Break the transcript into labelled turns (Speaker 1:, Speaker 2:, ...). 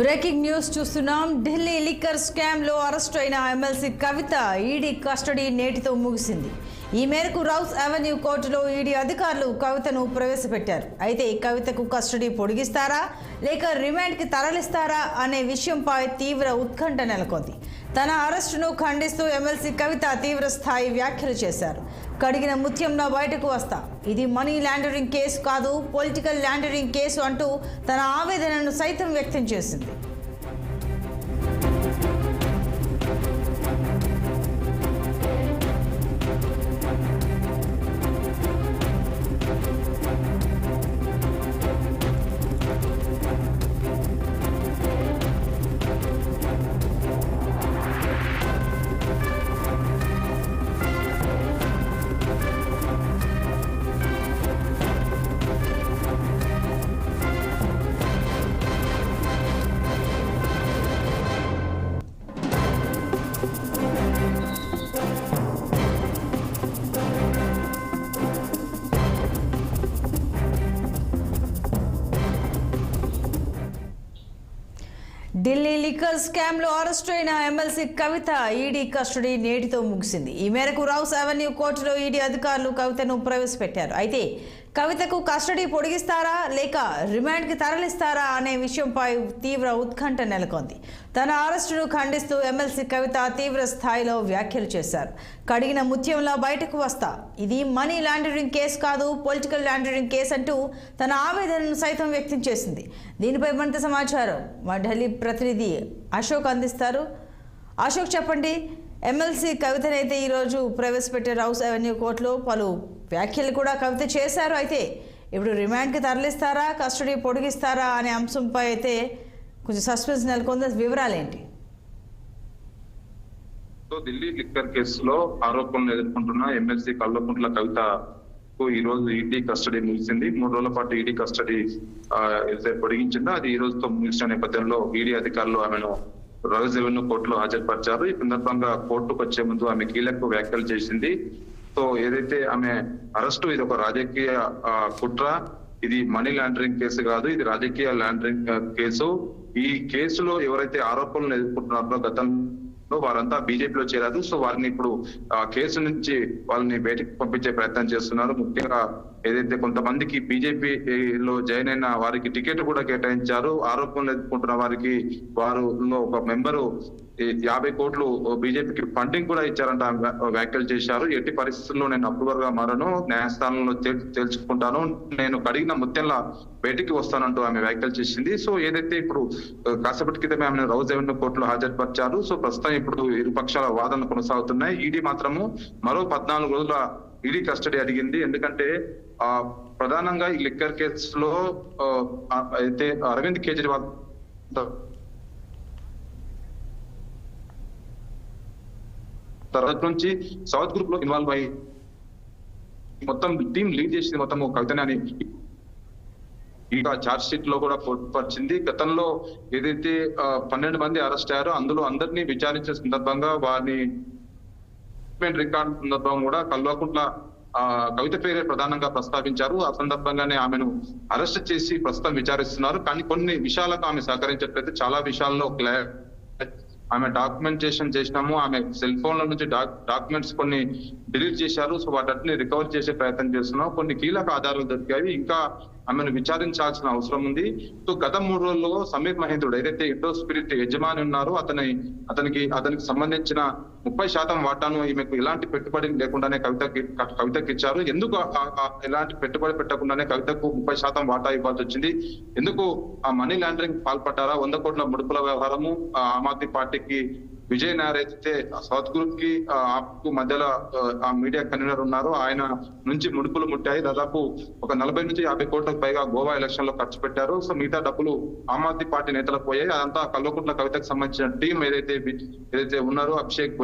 Speaker 1: Breaking news చూస్తున్నాం. Delhi liquor స్కామ్లో arrest అయిన ఎమ్మెల్సీ కవిత ఈడీ కస్టడీ నేటితో ముగిసింది. ఈ మేరకు రౌస్ అవెన్యూ కోర్టులో ఈడీ అధికారులు కవితను ప్రవేశపెట్టారు. అయితే కవితకు కస్టడీ పొడిగిస్తారా? లేక రిమాండ్కి తరలిస్తారా? అనే విషయంపై తీవ్ర ఉత్కంఠ నెలకొంది. తన అరెస్టును ఖండిస్తూ ఎమ్మెల్సీ కవిత తీవ్ర స్థాయి వ్యాఖ్యలు చేశారు. కడిగిన ముత్యంలో బయటకు వస్తా. ఇది మనీ ల్యాండరింగ్ కేసు కాదు పొలిటికల్ ల్యాండరింగ్ కేసు అంటూ తన ఆవేదనను సైతం వ్యక్తం చేసింది. ఢిల్లీ లిక్కర్ స్కామ్లో అరెస్ట్ అయిన ఎమ్మెల్సీ కవిత ఈడీ కస్టడీ నేటితో ముగిసింది. ఈ మేరకు రౌస్ అవెన్యూ కోర్టులో ఈడీ అధికారులు కవితను ప్రవేశపెట్టారు. అయితే కవితకు కస్టడీ పొడిగిస్తారా లేక రిమాండ్కి తరలిస్తారా అనే విషయంపై తీవ్ర ఉత్కంఠ నెలకొంది. తన అరెస్టును ఖండిస్తూ ఎమ్మెల్సీ కవిత తీవ్ర స్థాయిలో వ్యాఖ్యలు చేశారు. కడిగిన ముత్యంలో బయటకు వస్తా. ఇది మనీ లాండరింగ్ కేసు కాదు పొలిటికల్ లాండరింగ్ కేసు అంటూ తన ఆవేదనను సైతం వ్యక్తం చేసింది. దీనిపై మరింత సమాచారం మా ఢిల్లీ ప్రతినిధి అశోక్ అందిస్తారు. అశోక్ చెప్పండి ఎమ్మెల్సీ కవితనైతే ఈరోజు ప్రవేశపెట్టారు హౌస్ అవెన్యూ కోర్టులో పలు వ్యాఖ్యలు కూడా కవిత చేశారు. అయితే ఇప్పుడు రిమాండ్కి తరలిస్తారా? కస్టడీ పొడిగిస్తారా? అనే అంశంపై అయితే కొంచెం సస్పెన్స్ నెలకొంది? వివరాలేంటి?
Speaker 2: ఏంటి ఢిల్లీ లిక్కర్ కేసులో ఆరోపణలు ఎదుర్కొంటున్న ఎమ్మెల్సీ కల్వకుంట్ల కవిత ఈ రోజు ఈడీ కస్టడీ ముగిసింది మూడు రోజుల పాటు ఈడీ కస్టడీ పొడిగించిందో? అది ఈ రోజుతో ముగిసిన నేపథ్యంలో ఈడీ అధికారులు ఆమెను రౌజ్ రెవెన్యూ కోర్టులో హాజరుపరిచారు. ఈ సందర్భంగా కోర్టుకు వచ్చే ముందు ఆమె కీలక వ్యాఖ్యలు చేసింది. సో ఏదైతే ఆమె అరెస్టు ఇది ఒక రాజకీయ కుట్ర ఇది మనీ లాండరింగ్ కేసు కాదు ఇది రాజకీయ లాండరింగ్ కేసు. ఈ కేసులో ఎవరైతే ఆరోపణలు ఎదుర్కొంటున్నారో గతంలో సో వారంతా బీజేపీలో చేరారు. సో వారిని ఇప్పుడు కేసు నుంచి వాళ్ళని బయటకు పంపించే ప్రయత్నం చేస్తున్నారు. ముఖ్యంగా ఏదైతే కొంతమందికి బీజేపీలో జాయిన్ అయిన వారికి టికెట్ కూడా కేటాయించారు. ఆరోపణలు ఎదుర్కొంటున్న వారికి వారు ఒక మెంబరు యాభై కోట్లు బీజేపీకి ఫండింగ్ కూడా ఇచ్చారంట ఆమె వ్యాఖ్యలు చేశారు. ఎట్టి పరిస్థితుల్లో నేను అప్రూవర్గా మారను. న్యాయస్థానంలో తేల్- తేల్చుకుంటాను. నేను కడిగిన ముత్యంలా బయటికి వస్తానంటూ ఆమె వ్యాఖ్యలు చేసింది. సో ఏదైతే ఇప్పుడు కాసేపటి క్రితం ఆమె రౌజ్ రెవెన్యూ కోర్టులో హాజరుపరిచారు. సో ప్రస్తుతం ఇప్పుడు ఇరు పక్షాల వాదనలు కొనసాగుతున్నాయి. ఈడీ మాత్రము మరో పద్నాలుగు రోజుల ఈడీ కస్టడీ అడిగింది. ఎందుకంటే ఆ ప్రధానంగా ఈ లిక్కర్ కేసులో అయితే అరవింద్ కేజ్రీవాల్ తర్వాత నుంచి సౌత్ గ్రూప్లో ఇన్వాల్వ్ అయ్యి మొత్తం టీం లీడ్ చేసింది మొత్తం కవితనే అని ఇంకా చార్జ్ షీట్లో కూడా పొందుపరిచింది గతంలో ఏదైతే పన్నెండు మంది అరెస్ట్ అయ్యారో అందులో అందరినీ విచారించే సందర్భంగా వారిని రికార్డ్ సందర్భం కూడా కల్వకుంట్ల కవిత పేరే ప్రధానంగా ప్రస్తావించారు. ఆ సందర్భంగానే ఆమెను అరెస్ట్ చేసి ప్రస్తుతం విచారిస్తున్నారు. కానీ కొన్ని విషయాలకు ఆమె సహకరించట్లయితే చాలా విషయాల్లో క్లా- ఆమె డాక్యుమెంటేషన్ చేసినాము ఆమె సెల్ ఫోన్ల నుంచి డాక్యుమెంట్స్ కొన్ని డిలీట్ చేశారు సో వాటిని రికవర్ చేసే ప్రయత్నం చేస్తున్నాం. కొన్ని కీలక ఆధారాలు దొరికాయి. ఇంకా ఆమెను విచారించాల్సిన అవసరం ఉంది. సో గత మూడు రోజుల్లో సమీర్ మహేంద్రుడు ఏదైతే ఇండో స్పిరిట్ యజమాని ఉన్నారో అతని అతనికి అతనికి సంబంధించిన ముప్పై శాతం వాటాను ఈమెకు ఎలాంటి పెట్టుబడి లేకుండానే కవితకి కవితకి ఇచ్చారు. ఎందుకు ఎలాంటి పెట్టుబడి పెట్టకుండానే కవితకు ముప్పై శాతం వాటా ఇవ్వాల్సి వచ్చింది? ఎందుకు ఆ మనీ లాండరింగ్ పాల్పడ్డారా? వంద కోట్ల ముడుపుల వ్యవహారము ఆమ్ ఆద్మీ పార్టీకి విజయ్ నార్ అయితే సౌత్ గ్రూప్కి ఆప్కు మధ్యలో ఆ, మీడియా కన్వీనర్ ఉన్నారు. ఆయన నుంచి ముడుపులు ముట్టాయి. దాదాపు ఒక నలభై నుంచి యాభై కోట్లకు పైగా గోవా ఎలక్షన్లో ఖర్చు పెట్టారు. సో మిగతా డబ్బులు ఆమ్ ఆద్మీ పార్టీ నేతలకు పోయాయి. అదంతా కల్వకుంట్ల కవితకు సంబంధించిన టీం ఏదైతే ఏదైతే ఉన్నారో అభిషేక్